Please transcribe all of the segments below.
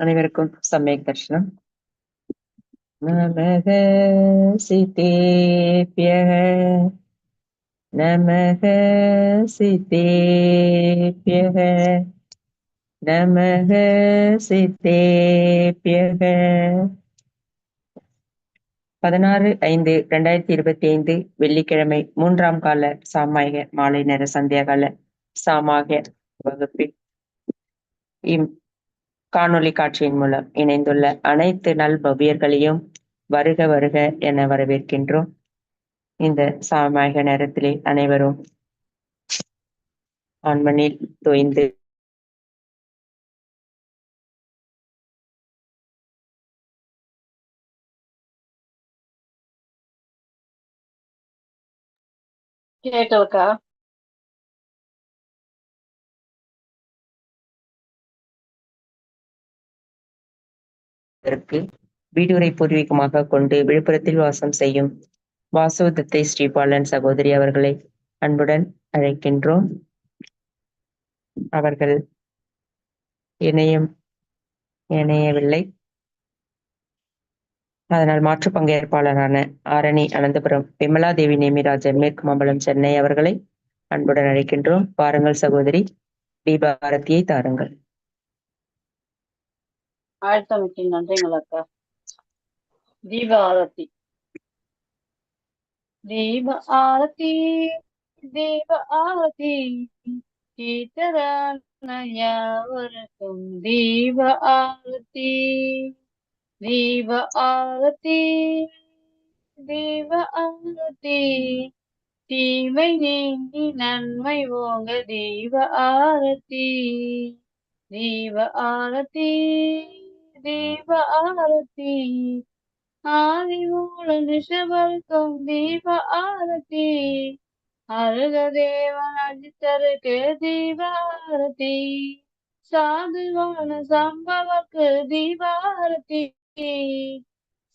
அனைவருக்கும் சமயக் தர்ஷனம் நமக சித்தேபியக நமக சித்தேபியக நமக சித்தேபியக. பதினாறு ஐந்து ரெண்டாயிரத்தி இருபத்தி ஐந்து வெள்ளிக்கிழமை மூன்றாம் கால சாமாய மாலை நேர சந்தியாகால சாமாக வகுப்பில் காணொலி காணொளி காட்சியின் மூலம் இணைந்துள்ள அனைத்து நல்பவியர்களையும் வருக வருக என வரவேற்கின்றோம். இந்த சாமாயக நேரத்திலே அனைவரும் ஆண்மனில் தோய்ந்து கேட்டோக்கா? இதற்கு வீடுரை பூர்வீகமாக கொண்டு விழுப்புரத்தில் வாசம் செய்யும் வாசவதத்தை ஸ்ரீபாலன் சகோதரி அவர்களை அன்புடன் அழைக்கின்றோம். அவர்கள் இணையம் இணையவில்லை. அதனால் மாற்று பங்கேற்பாளரான ஆரணி அனந்தபுரம் விமலா தேவி நேமிராஜன் மேற்கு மாம்பலம் சென்னை அவர்களை அன்புடன் அழைக்கின்றோம். பாருங்கள் சகோதரி தீபாரதியை தாருங்கள். ஆழ்த்தமைக்கு நன்றிங்கள் அக்கா. தீப ஆரத்தி. தீப ஆரத்தி தீப ஆரத்தி. சீதரானயாவருக்கும் தீப ஆரத்தி. தீப ஆரத்தி தீப ஆரத்தி. தீமை நீங்கி நன்மை ஓங்க தீப ஆரத்தி. தீப ஆரத்தி. தீப ஆரத்தி ஆதிமூல நிஷபர்க்கும் தீப ஆரத்தி அருக தேவன் அஜித்தருக்கு தீபாரதி சாதுவான சம்பவக்கு தீபாரதி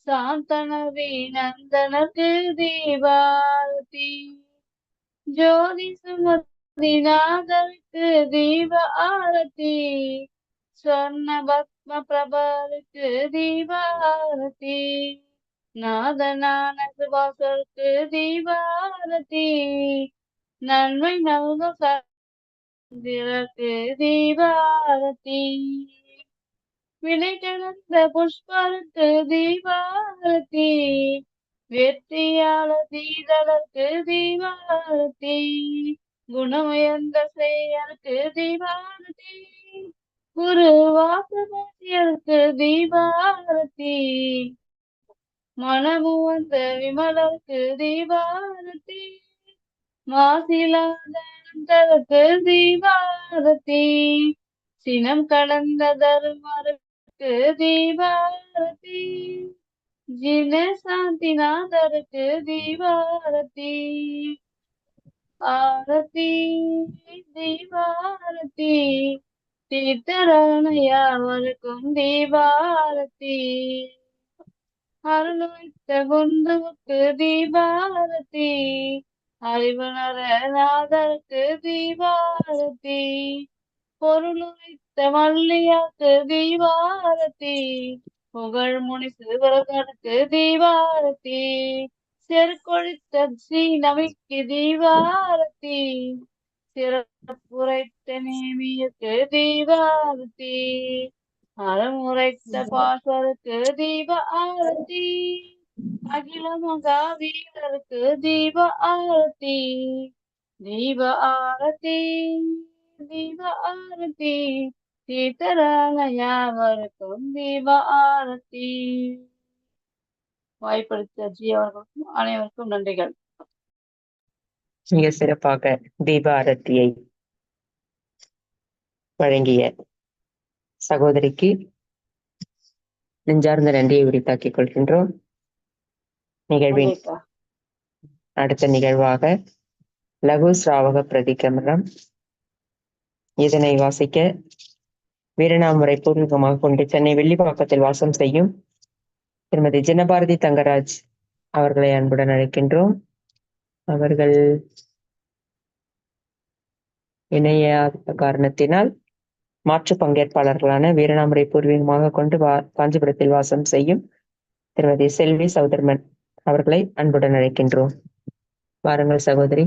சாந்தனவி நந்தனக்கு தீபாரதி ஜோதி சுமதிநாதருக்கு தீப ஆரத்தி ஸ்வர்ண பத்ம பிரபருக்கு தீபாரதி நாதனான சுபாசருக்கு தீபாரதி நன்மை நல்கும் சந்திரக்கு தீபாரதி வினை கிடந்த புஷ்பருக்கு தீபாரதி வெற்றியாள தீதலருக்கு தீபாரதி குணமுயர்ந்த செயலுக்கு தீபாரதி குரு வாசகருக்கு தீபாரதி. மனமு வந்த விமலருக்கு தீபாரதி. மாசிலாதருக்கு தீபாரதி. சினம் கடந்த தருமருக்கு தீபாரதி. ஜின சாந்திநாதருக்கு தீபாரதி. ஆரதி தீபாரதி. தீர்த்தராணையாவருக்கும் தீபாரதி. அருள்வைத்த குந்துவுக்கு தீபாரதி. அறிவுணரநாதருக்கு தீபாரதி. பொருளுரைத்த மல்லியாக்கு தீபாரதி. புகழ் முனி சிறுவர்களுக்கு தீபாரதி. செருக்கொழித்த ஸ்ரீ நமிக்கு தீபாரதி. சிற நேமியுக்கு தீபாரதி. அறமுறைத்த பாசருக்கு தீப. ஆரத்தி அகில மகாவீரருக்கு தீப ஆரத்தி தீப ஆரத்தி தீப ஆரத்தி சீதராணையாவருக்கும் தீப ஆரத்தி வாய்ப்படுத்த ஜி அவர்களுக்கும் அனைவருக்கும் நன்றிகள். மிக சிறப்பாக தீப ஆரத்தியை வழங்கிய சகோதரிக்கு நெஞ்சார்ந்த நன்றியை உரித்தாக்கிக் கொள்கின்றோம். நிகழ்வின். அடுத்த நிகழ்வாக லகு சிராவக பிரதிகமனம். இதனை வாசிக்க வீரநாமுறை பூர்வீகமாக கொண்டு சென்னை வெள்ளிப்பாக்கத்தில் வாசம் செய்யும் திருமதி ஜனபாரதி தங்கராஜ் அவர்களை அன்புடன் அழைக்கின்றோம். அவர்கள் இணையாத காரணத்தினால் மாற்று பங்கேற்பாளர்களான வீரநாமரை பூர்வீகமாக கொண்டு வா காஞ்சிபுரத்தில் வாசம் செய்யும் திருமதி செல்வி சௌதர்மன் அவர்களை அன்புடன் அழைக்கின்றோம். வாருங்கள் சகோதரி.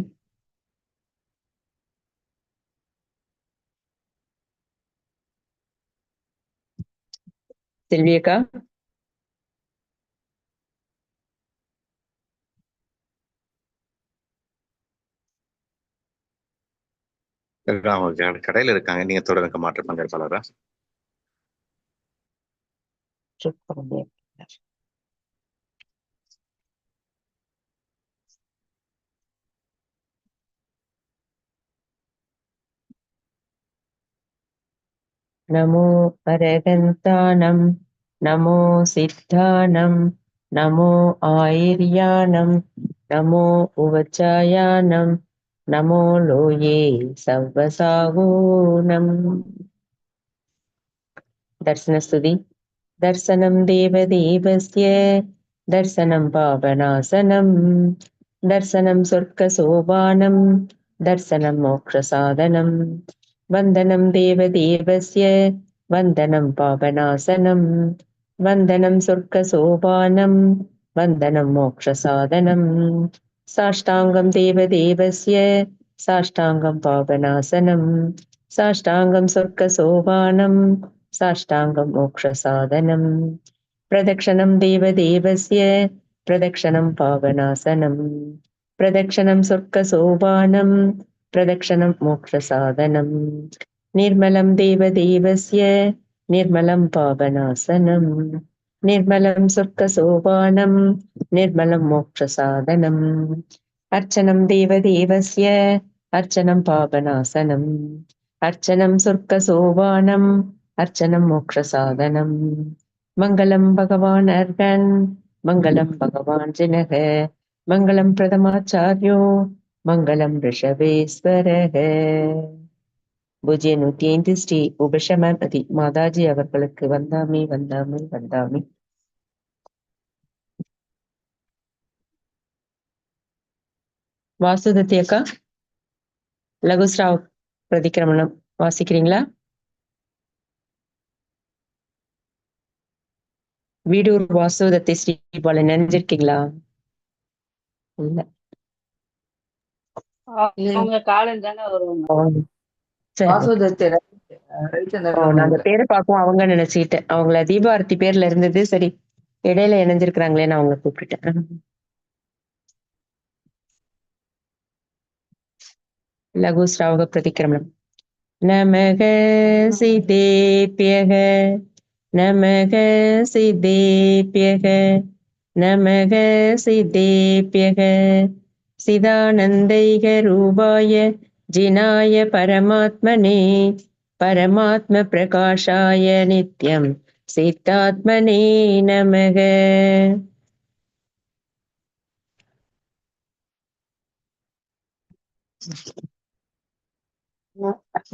செல்வியக்கா அவங்க கடையில இருக்காங்க. நீங்க தொடர்ந்து மாற்று பங்கேற்பாளரா? நமோ அரகந்தானம் நமோ சித்தானம் நமோ ஆயிர்யானம் நமோ உவச்சாயானம் नमो लोये सव्वसाहूनम् दर्शनस्तुति दर्शनं देवदेवस्य दर्शनं पापनाशनं दर्शनं स्वर्गसोपानं दर्शनं मोक्षसाधनं वन्दनं देवदेवस्य वन्दनं पापनाशनं वन्दनं स्वर्गसोपानं वन्दनं मोक्षसाधनम् साष्टाङ्गं देवदेवस्य साष्टाङ्गं पावनासनं साष्टाङ्गं स्वर्गसोपानं साष्टाङ्गं मोक्षसाधनं प्रदक्षिणं देवदेवस्य प्रदक्षिणं पावनासनं प्रदक्षिणं स्वर्गसोपानं प्रदक्षिणं मोक्षसाधनं निर्मलं देवदेवस्य निर्मलं నిర్మలం సుఖ సోపానం నిర్మలం మోక్ష సాధనం అర్చనం దేవదేవస్య అర్చనం పాపనాశనం అర్చనం సుఖ సోపానం అర్చనం మోక్ష సాధనం మంగళం భగవాన్ అర్గన్ మంగళం భగవాన్ జనహ మంగళం ప్రథమాచార్యో மங்களம் ரிஷவேஸ்வரக பூஜ்ய நூத்தி ஐந்து ஸ்ரீ உபசமதி மாதாஜி அவர்களுக்கு வந்தாமே வந்தாமே வந்தாமே. வாசுதத்தி அக்கா லகுஸ்ராவ் பிரதிக்கிரமணம் வாசிக்கிறீங்களா? வீடூர் வாசுதத்தை ஸ்ரீபாலன் நினைஞ்சிருக்கீங்களா? இல்ல. அவங்க காலம் தானே வருவாங்க. அந்த பேரை பார்க்கவும் அவங்க நினைச்சுக்கிட்டேன் அவங்கள தீபாரதி பேர்ல இருந்தது சரி இடையில இணைஞ்சிருக்கிறாங்களே நான் அவங்கள கூப்பிட்டுட்டேன். லகு ஸ்ராவக பிரதிக்கிரமணம். நமக சிதேபியக நமக சிதேபியக நமக சிதேபியக சிதானந்தைக ரூபாய जिनाय परमात्मने परमात्मप्रकाशाय नित्यं सिद्धात्मने नमः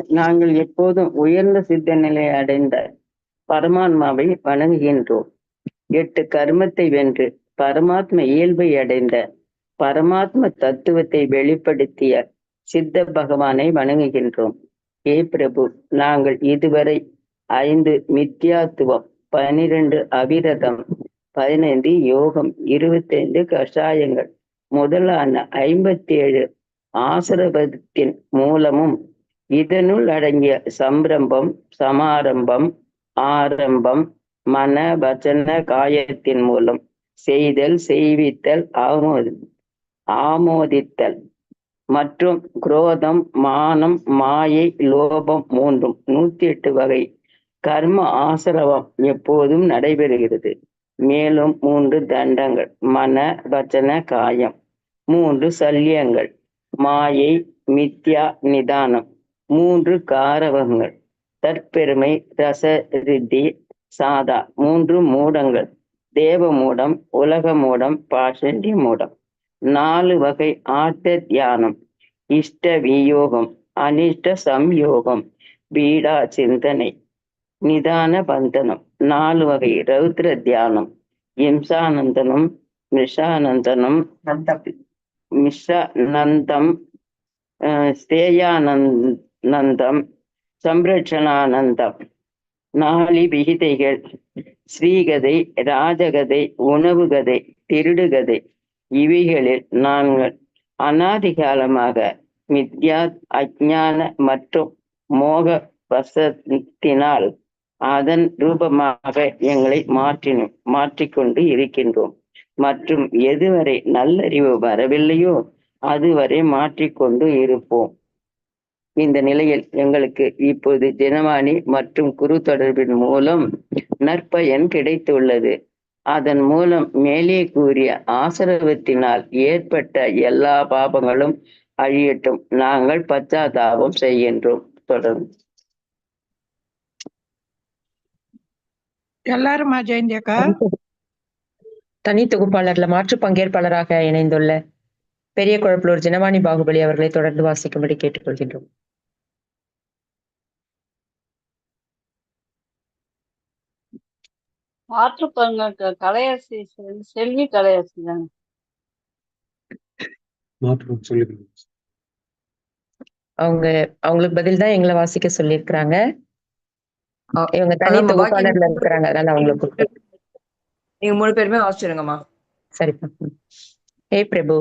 நாங்கள் எப்போதும் உயர்ந்த சித்த நிலை அடைந்த பரமாத்மாவை வணங்குகின்றோம் எட்டு கர்மத்தை வென்று பரமாத்ம இயல்பை அடைந்த பரமாத்ம தத்துவத்தை வெளிப்படுத்திய சித்த பகவானை வணங்குகின்றோம். ஏ பிரபு நாங்கள் இதுவரை ஐந்து மித்யாத்துவம் பனிரெண்டு அபிரதம் பதினைந்து யோகம் இருபத்தைந்து கஷாயங்கள் முதலான ஐம்பத்தி ஏழு ஆசிரபத்தின் மூலமும் இதனுள் அடங்கிய சம்பிரம்பம் சமாரம்பம் ஆரம்பம் மன வச்சன காயத்தின் மூலம் செய்தல் செய்வித்தல் ஆமோதி ஆமோதித்தல். மற்றும் குரோதம் மானம் மாயை லோபம் மூன்றும் நூத்தி எட்டு வகை. கர்ம ஆசிரவம் எப்போதும் நடைபெறுகிறது. மேலும் மூன்று தண்டங்கள். மன வச்சன காயம். மூன்று சல்யங்கள் மாயை மித்யா நிதானம். மூன்று காரவங்கள். தற்பெருமை ரச ரித்தி சாதா. மூன்று மூடங்கள். தேவ மூடம் உலக மூடம் பாஷண்டி மூடம். நாலு வகை ஆட்ட தியானம். இஷ்ட வியோகம் அனிஷ்ட சம்யோகம் பீடா சிந்தனை நிதான பந்தனம். நாலு வகை ரௌத்ர தியானம். இம்சானந்தனம் மிஷானந்தனம் மிஷ ஸ்தேயானந்தம் சம்ரட்சணானந்தம். நாளி விகிதைகள் ஸ்ரீகதை ராஜகதை உணவு கதை திருடுகதை. இவைகளில் நாங்கள் அநாதி காலமாக மித்யா அஜான மற்றும் மோக வசத்தினால் அதன் ரூபமாக எங்களை மாற்றினோம் மாற்றிக்கொண்டு இருக்கின்றோம். மற்றும் எதுவரை நல்லறிவு வரவில்லையோ அதுவரை மாற்றிக்கொண்டு இருப்போம். இந்த நிலையில் எங்களுக்கு இப்போது தினவாணி மற்றும் குரு தொடர்பின் மூலம் நற்பயன் கிடைத்துள்ளது. அதன் மூலம் மேலே கூறிய ஆசிரவத்தினால் ஏற்பட்ட எல்லா பாபங்களும் அழியட்டும். நாங்கள் பச்சாதாபம் செய்கின்றோம். தொடர்ந்து. எல்லாருமா ஜெயந்தி அக்கா? தனி தொகுப்பாளர்ல மாற்று பங்கேற்பாளராக இணைந்துள்ள பெரிய குழப்பலூர் ஜனவாணி பாகுபலி அவர்களை தொடர்ந்து வாசிக்கும்படி கேட்டுக்கொள்கின்றோம். மாற்றுப்பங்க கலையரசி செல்- செல்வி கலையரசி தாங்க மாற்றம் சொல்லுங்கள் அவங்க அவங்களுக்கு பதில் தான் எங்களை வாசிக்க சொல்லியிருக்கிறாங்க. இவங்க தனி தொகுப்பாளர்ல இருக்கிறாங்க அதனால அவங்களை கூப்பிட்டு நீங்க மூணு பேருமே வாசிச்சிருங்கம்மா. சரிப்பா. ஹே பிரபு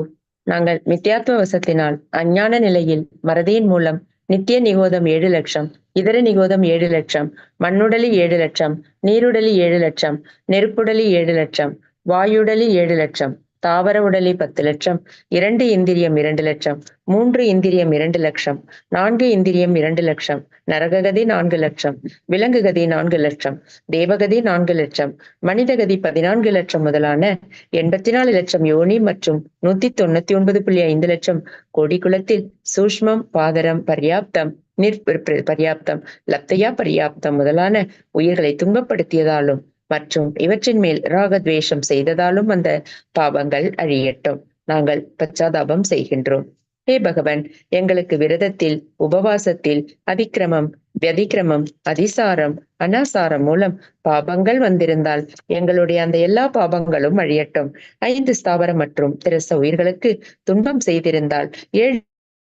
நாங்கள் மித்யாத்துவ வசத்தினால் அஞ்ஞான நிலையில் மறதியின் மூலம் நித்திய நிகோதம் ஏழு லட்சம் இதர நிகோதம் ஏழு லட்சம் மண்ணுடலி ஏழு லட்சம் நீருடலி ஏழு லட்சம் நெருப்புடலி ஏழு லட்சம் வாயுடலி ஏழு லட்சம். தாவர உடலி பத்து லட்சம் இரண்டு இந்திரியம் இரண்டு லட்சம் மூன்று இந்திரியம் இரண்டு லட்சம் நான்கு இந்திரியம் இரண்டு லட்சம் நரககதி நான்கு லட்சம் விலங்குகதி நான்கு லட்சம் தேவகதி நான்கு லட்சம் மனிதகதி பதினான்கு லட்சம் முதலான எண்பத்தி நாலு லட்சம் யோனி மற்றும் நூத்தி தொண்ணூத்தி ஒன்பது புள்ளி ஐந்து லட்சம் கோடி குலத்தில் சூஷ்மம் பாதரம் பர்யாப்தம் நிர் பர்யாப்தம் லப்தையா பர்யாப்தம் முதலான உயிர்களை துன்பப்படுத்தியதாலும் மற்றும் இவற்றின் மேல் ராகத்வேஷம் செய்ததாலும் அந்த பாவங்கள் அழியட்டும். நாங்கள் பச்சாதாபம் செய்கின்றோம். ஹே பகவன் எங்களுக்கு விரதத்தில் உபவாசத்தில் அதிக்கிரமம் வதிக்கிரமம் அதிசாரம் அனாசாரம் மூலம் பாபங்கள் வந்திருந்தால் எங்களுடைய அந்த எல்லா பாபங்களும் அழியட்டும். ஐந்து ஸ்தாவரம் மற்றும் திரச உயிர்களுக்கு துன்பம் செய்திருந்தால் ஏழு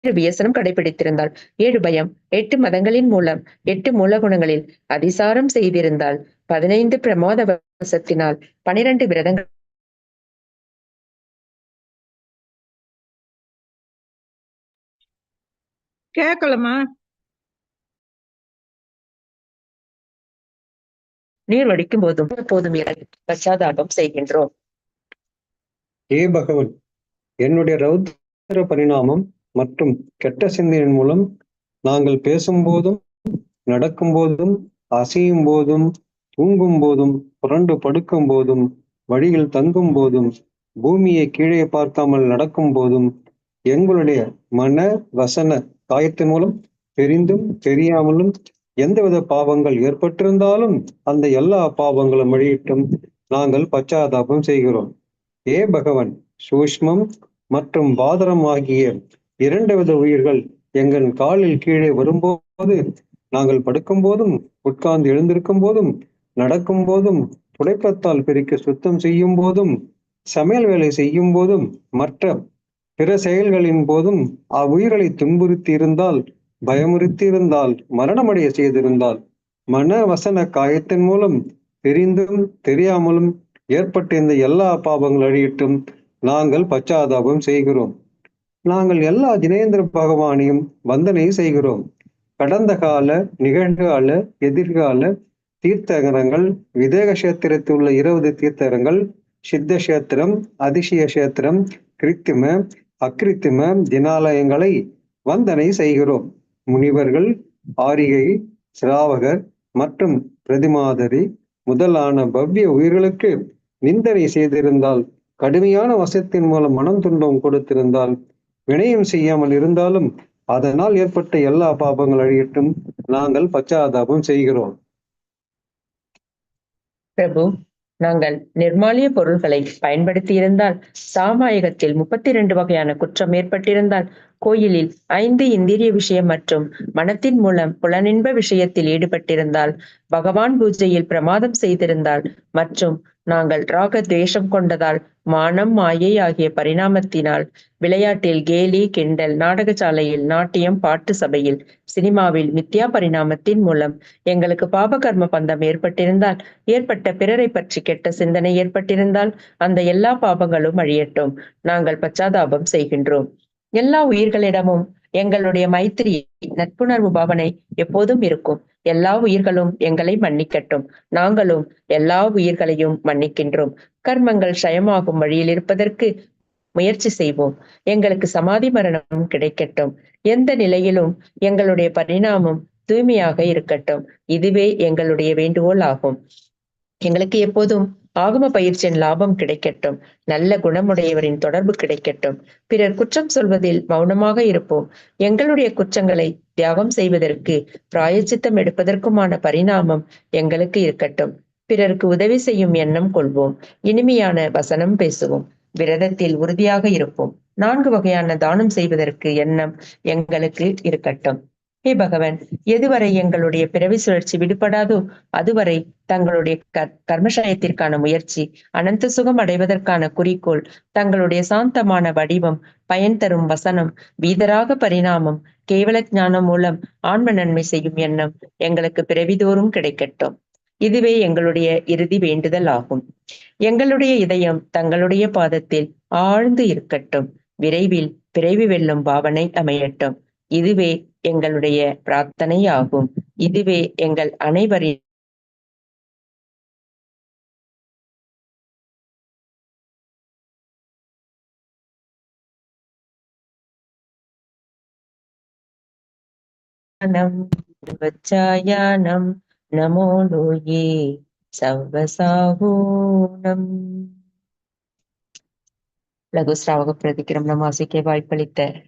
வியசனம் கடைபிடித்திருந்தால் ஏழு பயம் எட்டு மதங்களின் மூலம் எட்டு மூலகுணங்களில் அதிசாரம் செய்திருந்தால் பதினைந்து பிரமோத வசத்தினால் பனிரெண்டு விரதங்கள் கேட்கலமா நீர் வடிக்கும் போதும் போதும் என பச்சாதாபம் செய்கின்றோம். ஏ பகவன் என்னுடைய ரௌத்ர பரிணாமம் மற்றும் கெட்ட சிந்தனையின் மூலம் நாங்கள் பேசும்போதும் நடக்கும்போதும் அசையும் போதும் தூங்கும் போதும் புரண்டு படுக்கும் போதும் வழியில் தங்கும் போதும் பூமியை கீழே பார்க்காமல் நடக்கும் போதும் எங்களுடைய மன வசன காயத்தின் மூலம் தெரிந்தும் தெரியாமலும் எந்தவித பாவங்கள் ஏற்பட்டிருந்தாலும் அந்த எல்லா பாவங்களும் வழியிட்டும் நாங்கள் பச்சாதாபம் செய்கிறோம். ஏ பகவன் சூஷ்மம் மற்றும் பாதரம் ஆகிய இரண்டு வித உயிர்கள் எங்கள் காலில் கீழே வரும்போது நாங்கள் படுக்கும் போதும் உட்கார்ந்து எழுந்திருக்கும் போதும் நடக்கும் போதும் துடைப்பத்தால் பிரிக்க சுத்தம் செய்யும் போதும் சமையல் வேலை செய்யும் போதும் மற்ற பிற செயல்களின் போதும் அவ்வுயிர்களை துன்புறுத்தி இருந்தால் பயமுறுத்தி இருந்தால் மரணமடைய செய்திருந்தால் மன வசன காயத்தின் மூலம் தெரிந்தும் தெரியாமலும் ஏற்பட்ட இந்த எல்லா பாபங்கள் அழியிட்டும் நாங்கள் பச்சாதாபம் செய்கிறோம். நாங்கள் எல்லா ஜினேந்திர பகவானையும் வந்தனை செய்கிறோம். கடந்த கால நிகழ்கால எதிர்கால தீர்த்தகரங்கள் விதேக கஷேத்திரத்தில் உள்ள இருபது தீர்த்தகரங்கள் சித்த கஷேத்திரம் அதிசய கஷேத்திரம் கிருத்திம அக்கிருத்திம தினாலயங்களை வந்தனை செய்கிறோம். முனிவர்கள் ஆரிகை சிராவகர் மற்றும் பிரதிமாதரி முதலான பவ்ய உயிர்களுக்கு நிந்தனை செய்திருந்தால் கடுமையான வசத்தின் மூலம் மனம் துன்பம் கொடுத்திருந்தால் வினயம் செய்யாமல் இருந்தாலும் அதனால் ஏற்பட்ட எல்லா பாபங்கள் அழியட்டும். நாங்கள் பச்சாதாபம் செய்கிறோம். பிரபு நாங்கள் நிர்மாலிய பொருள்களை பயன்படுத்தி இருந்தால் சாமாயகத்தில் முப்பத்தி இரண்டு வகையான குற்றம் ஏற்பட்டிருந்தால் கோயிலில் ஐந்து இந்திரிய விஷயம் மற்றும் மனத்தின் மூலம் புலனின்ப விஷயத்தில் ஈடுபட்டிருந்தால் பகவான் பூஜையில் பிரமாதம் செய்திருந்தால் மற்றும் நாங்கள் ராக துவேஷம் கொண்டதால் மானம் மாயை ஆகிய பரிணாமத்தினால் விளையாட்டில் கேலி கிண்டல் நாடகசாலையில் நாட்டியம் பாட்டு சபையில் சினிமாவில் மித்யா பரிணாமத்தின் மூலம் எங்களுக்கு பாபகர்ம பந்தம் ஏற்பட்டிருந்தால் ஏற்பட்ட பிறரை பற்றி கெட்ட சிந்தனை ஏற்பட்டிருந்தால் அந்த எல்லா பாபங்களும் அழியட்டும். நாங்கள் பச்சாதாபம் செய்கின்றோம். எல்லா உயிர்களிடமும் எங்களுடைய மைத்திரி நட்புணர்வு பாவனை எப்போதும் இருக்கும். எல்லா உயிர்களும் எங்களை மன்னிக்கட்டும். நாங்களும் எல்லா உயிர்களையும் மன்னிக்கின்றோம். கர்மங்கள் சயமாகும் வழியில் இருப்பதற்கு முயற்சி செய்வோம். எங்களுக்கு சமாதி மரணம் கிடைக்கட்டும். எந்த நிலையிலும் எங்களுடைய பரிணாமம் தூய்மையாக இருக்கட்டும். இதுவே எங்களுடைய வேண்டுகோள் ஆகும். எங்களுக்கு எப்போதும் ஆகம பயிற்சியின் லாபம் கிடைக்கட்டும். நல்ல குணமுடையவரின் தொடர்பு கிடைக்கட்டும். பிறர் குற்றம் சொல்வதில் மௌனமாக இருப்போம். எங்களுடைய குற்றங்களை தியாகம் செய்வதற்கு பிராயச்சித்தம் எடுப்பதற்குமான பரிணாமம் எங்களுக்கு இருக்கட்டும். பிறருக்கு உதவி செய்யும் எண்ணம் கொள்வோம். இனிமையான வசனம் பேசுவோம். விரதத்தில் உறுதியாக இருப்போம். நான்கு வகையான தானம் செய்வதற்கு எண்ணம் எங்களுக்கு இருக்கட்டும். ஹே பகவன் எதுவரை எங்களுடைய பிறவி சுழற்சி விடுபடாதோ அதுவரை தங்களுடைய கர் கர்மசயத்திற்கான முயற்சி அனந்த சுகம் அடைவதற்கான குறிக்கோள் தங்களுடைய சாந்தமான வடிவம் பயன் தரும் வசனம் வீதராக பரிணாமம் கேவல ஞானம் மூலம் ஆன்ம நன்மை செய்யும் எண்ணம் எங்களுக்கு பிறவிதோறும் கிடைக்கட்டும். இதுவே எங்களுடைய இறுதி வேண்டுதல் ஆகும். எங்களுடைய இதயம் தங்களுடைய பாதத்தில் ஆழ்ந்து இருக்கட்டும். விரைவில் பிறவி வெல்லும் பாவனை அமையட்டும். இதுவே எங்களுடைய பிரார்த்தனை ஆகும் இதுவே எங்கள் அனைவரின் வச்சாயானம் நமோ லோயே சவசாகோணம் லகுஸ்ராவக பிரதிக்கிரம். நம் வாசிக்க வாய்ப்பளித்த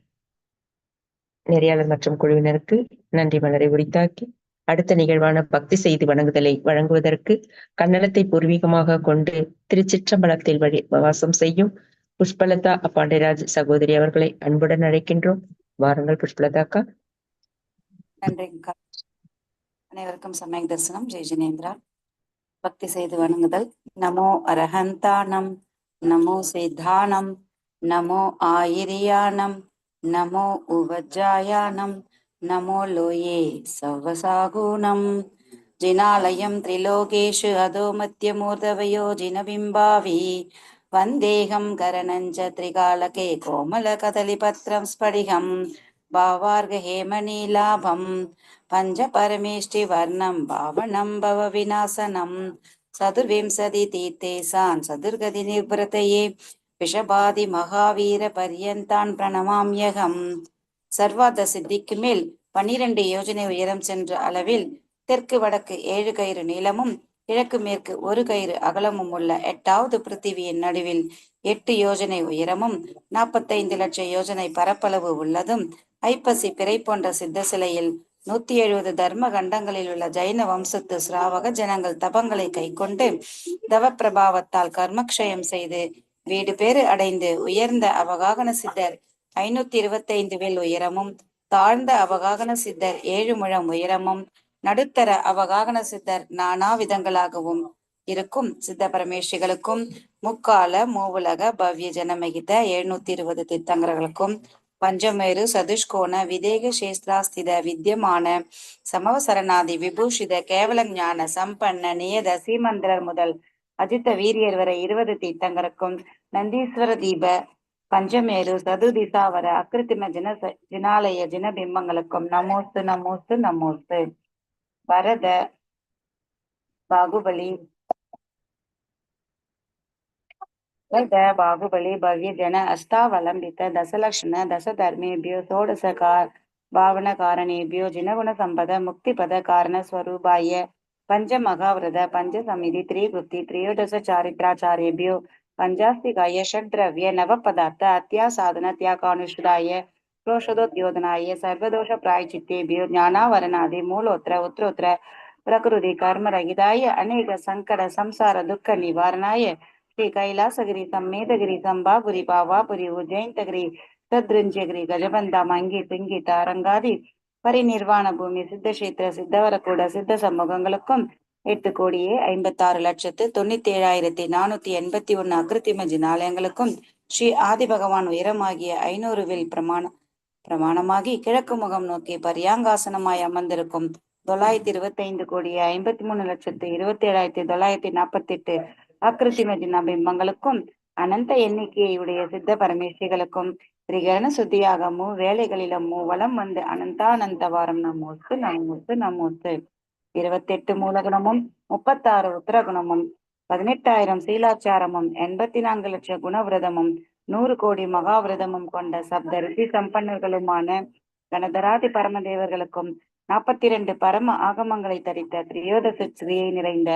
நெறியாளர் மற்றும் குழுவினருக்கு நன்றி மலரை உரித்தாக்கி அடுத்த நிகழ்வான பக்தி செய்து வணங்குதலை வழங்குவதற்கு கன்னடத்தை பூர்வீகமாக கொண்டு திருச்சிற்றம்பலத்தில் வழி வாசம் செய்யும் புஷ்பலதா அப்பாண்டிராஜ் சகோதரி அவர்களை அன்புடன் அழைக்கின்றோம். வாருங்கள் புஷ்பலதாக்கா. நன்றி நன்றிங்கக்கா அனைவருக்கும் சமய தரிசனம். ஜெய் ஜினேந்திரா. பக்தி செய்து வணங்குதல். நமோ அரஹந்தானம் நமோ சித்தானம் நமோ ஆயிரியானம் नमो उवज्जायानं नमो लोये सवसागूनं जिनालयं त्रिलोकेषु अधो मध्यमूर्धवयो जिनबिम्बावी वन्देहं करणञ्च त्रिकालके कोमलकदलिपत्रं स्फटिकं भावार्गहेमनीलाभं पञ्चपरमेष्टिवर्णं भावनं भवविनाशनं चतुर्विंशतितीर्थेशान् चतुर्गतिनिवृतये விஷபாதி மகாவீர பரியந்தான் பிரணமாம்யகம் சர்வாத சித்திக்கு மேல் பன்னிரண்டு யோஜனை உயரம் சென்ற அளவில் தெற்கு வடக்கு ஏழு கயிறு நீளமும் கிழக்கு மேற்கு ஒரு கயிறு அகலமும் உள்ள எட்டாவது பிருத்திவியின் நடுவில் எட்டு யோஜனை உயரமும் நாற்பத்தைந்து லட்சம் யோஜனை பரப்பளவு உள்ளதும் ஐப்பசி பிறை போன்ற சித்த சிலையில் நூத்தி எழுபது தர்ம கண்டங்களில் உள்ள ஜைன வம்சத்து சிராவக ஜனங்கள் தபங்களை கைக்கொண்டு தவ பிரபாவத்தால் கர்மக்ஷயம் செய்து வீடு பேறு அடைந்து உயர்ந்த அவகாகன சித்தர் ஐநூத்தி இருபத்தைந்து வில் உயரமும் தாழ்ந்த அவகாகன சித்தர் ஏழு முழம் உயரமும் நடுத்தர அவகாகன சித்தர் நானா விதங்களாகவும் இருக்கும். சித்த பரமேஷிகளுக்கும் முக்கால மூவுலக பவ்ய ஜனமகித எழுநூத்தி இருபது தீர்த்தங்கர்களுக்கும் பஞ்சமேரு சதுஷ்கோண விதேக சேஸ்திராஸ்தித வித்தியமான சமவசரணாதி விபூஷித கேவல ஞான சம்பன்ன நியத சீமந்திரர் முதல் அஜித்த வீரியர் வரை இருபது தீர்த்தங்களுக்கும் நந்தீஸ்வர தீப பஞ்சமேரு சதுதிசாவர அக்கிருத்திம ஜின ஜினாலய ஜினபிம்பங்களுக்கும் நமோஸ்து நமோஸ்து நமோஸ்து. வரத பாகுபலி. வரத பாகுபலி பவ்ய ஜன அஷ்டாவலம்பித தசலக்ஷண தசதர்மேபியோ சோடசகார் பாவன காரணேபியோ ஜினகுண சம்பத முக்திபத காரண ஸ்வரூபாய पञ्चमहाव्रत, पञ्चसमिति त्रिवृत्ति त्रयोदश चारित्राचार्यभ्यो पंचास्तिकाय षड्रव्य नव नवपदार्थ, अत्यासाधन, त्यागानुष्ठाय क्रोशदोद्योधनाय सर्वदोषप्रायचित्तेभ्यो ज्ञानावरणादि, मूलोत्र उत्तरोत्र प्रकृति कर्म रहिताय अनेक संकट, संसार, दुख, निवारणाय श्री कैलासगिरी सम्मेदगिरी संभापुरी, पावापुरी उज्जयंतगिरी तद्रुंजगिरी गजबंदा मंगी पिंगी तारंगादि பரிநிர்வாண பூமி சித்தக்ஷேத்திர சித்தவரக்கூட சித்த சமூகங்களுக்கும் எட்டு கோடியே ஐம்பத்தி ஆறு லட்சத்து தொண்ணூத்தி ஏழாயிரத்தி நானூத்தி எண்பத்தி ஒன்னு அக்ருத்திமஜி நாலயங்களுக்கும் ஸ்ரீ ஆதி பகவான் உயரமாகிய ஐநூறு வில் பிரமாணம் பிரமாணமாகி கிழக்கு முகம் நோக்கி பரியாங்காசனமாய் அமர்ந்திருக்கும் தொள்ளாயிரத்தி இருபத்தி ஐந்து கோடியே ஐம்பத்தி மூணு லட்சத்து இருபத்தி ஏழாயிரத்தி தொள்ளாயிரத்தி நாற்பத்தி எட்டு அக்ருத்திமஜி நபிம்பங்களுக்கும் அனந்த எண்ணிக்கையுடைய சித்த பரமேஸ்வரிகளுக்கும் திரிகரண சுத்தியாகமோ வேலைகளிலமோ வளம் வந்து அனந்தானந்தவாரம் நம்மோத்து நம்மோத்து நம்மோத்து இருபத்தெட்டு மூலகுணமும் முப்பத்தாறு உத்தரகுணமும் பதினெட்டாயிரம் சீலாச்சாரமும் எண்பத்தி நான்கு லட்சம் குணவிரதமும் நூறு கோடி மகாவிரதமும் கொண்ட சப்த ரிஷி சம்பன்னர்களுமான கணதராதி பரமதேவர்களுக்கும் நாற்பத்தி இரண்டு பரம ஆகமங்களை தரித்த திரியோதச ஸ்ரீயை நிறைந்த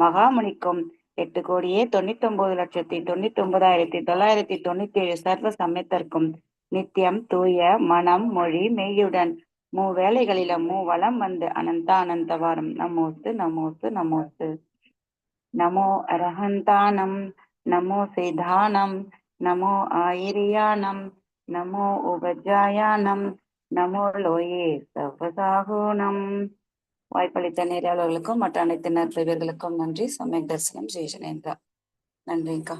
மகாமுனிக்கும் எட்டு கோடியே தொண்ணூத்தி ஒன்பது லட்சத்தி தொண்ணூத்தி ஒன்பதாயிரத்தி தொள்ளாயிரத்தி தொண்ணூத்தி ஏழு சர்வ சமயத்திற்கும் நித்தியம் தூய மனம் மொழி மெய்யுடன். மூ வேலைகளில மூ வளம் வந்து அனந்த அனந்தவாரம் நமோத்து நமோத்து நமோத்து நமோ அரஹந்தானம் நமோ சிதானம் நமோ ஆயிரியானம் நமோ உபஜாயானம் நமோ லோயே சவசாகுணம் வாய்ப்பளித்த நேரியாளர்களுக்கும் மற்ற அனைத்து நற்பெயர்களுக்கும் நன்றி. சமயக் தரிசனம் ஜெயசனேந்திரா நன்றிங்கா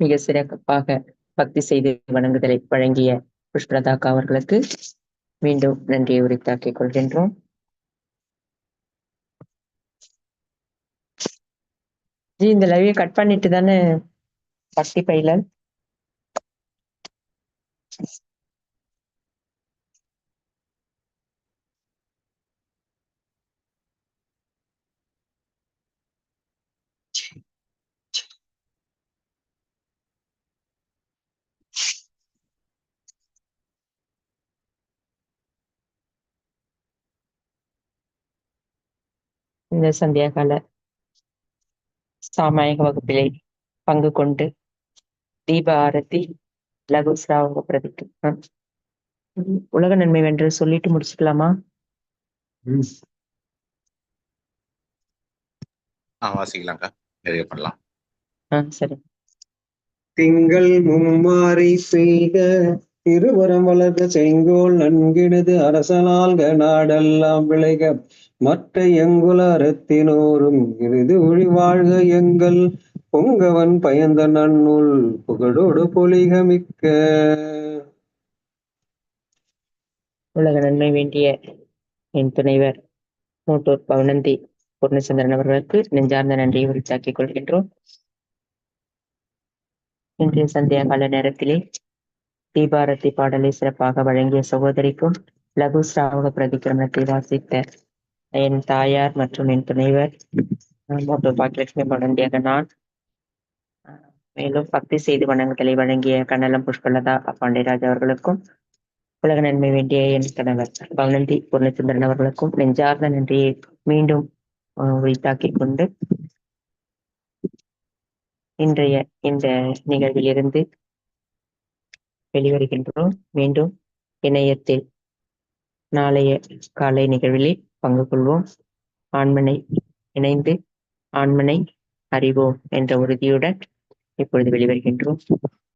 மிக சிறப்பாக பக்தி செய்து வணங்குதலை வழங்கிய புஷ்பலதாக்கா அவர்களுக்கு மீண்டும் நன்றியை உரித்தாக்கிக் கொள்கின்றோம். ஜி இந்த லைவை கட் பண்ணிட்டு தானே? பக்தி பயில. இந்த சந்தியா கால சாமாயக வகுப்பிலே பங்கு கொண்டு தீப ஆரத்தி லகு சிராவக பிரதிக்கு. உலக நன்மை வென்று சொல்லிட்டு முடிச்சுக்கலாமா? நிறைய பண்ணலாம். சரி. திங்கள் மும்மாறி பெய்க இருவரம் வளர்ந்த செங்கோல் நன்கினது அரசனால்க நாடெல்லாம் விளைக. மற்ற எங்குல அறத்தினோரும் இறுதி ஒழிவாழ்க எங்கள். பொங்கவன் பயந்த நன்னுள் புகழோடு பொலிக மிக்க உலக நன்மை வேண்டிய என் துணைவர் மூட்டூர் பவனந்தி பூர்ணச்சந்திரன் அவர்களுக்கு நெஞ்சார்ந்த நன்றியை உரித்தாக்கிக் கொள்கின்றோம். இன்றைய சந்தியா கால நேரத்திலே தீபாரதி பாடலை சிறப்பாக வழங்கிய சகோதரிக்கும் லகு சிராவக பிரதிக்கிரமணத்தை வாசித்த என் தாயார் மற்றும் என் துணைவர் அஹ், பாக்கியலட்சுமி பவனந்தியாக நான் மேலும் பக்தி செய்து வணங்குதலை வழங்கிய கண்ணலம் புஷ்பலதா பாண்டியராஜ் அவர்களுக்கும் உலக நன்மை வேண்டிய என் கணவர் பவனந்தி பூர்ணச்சந்திரன் அவர்களுக்கும் நெஞ்சார்ந்த நன்றியை மீண்டும் உரித்தாக்கிக் கொண்டு இன்றைய இந்த நிகழ்விலிருந்து வெளிவருகின்றோம். மீண்டும் இணையத்தில் நாளைய காலை நிகழ்விலே பங்கு கொள்வோம் ஆண்மனை இணைந்து ஆண்மனை அறிவோம் என்ற உறுதியுடன் இப்பொழுது வெளிவருகின்றோம்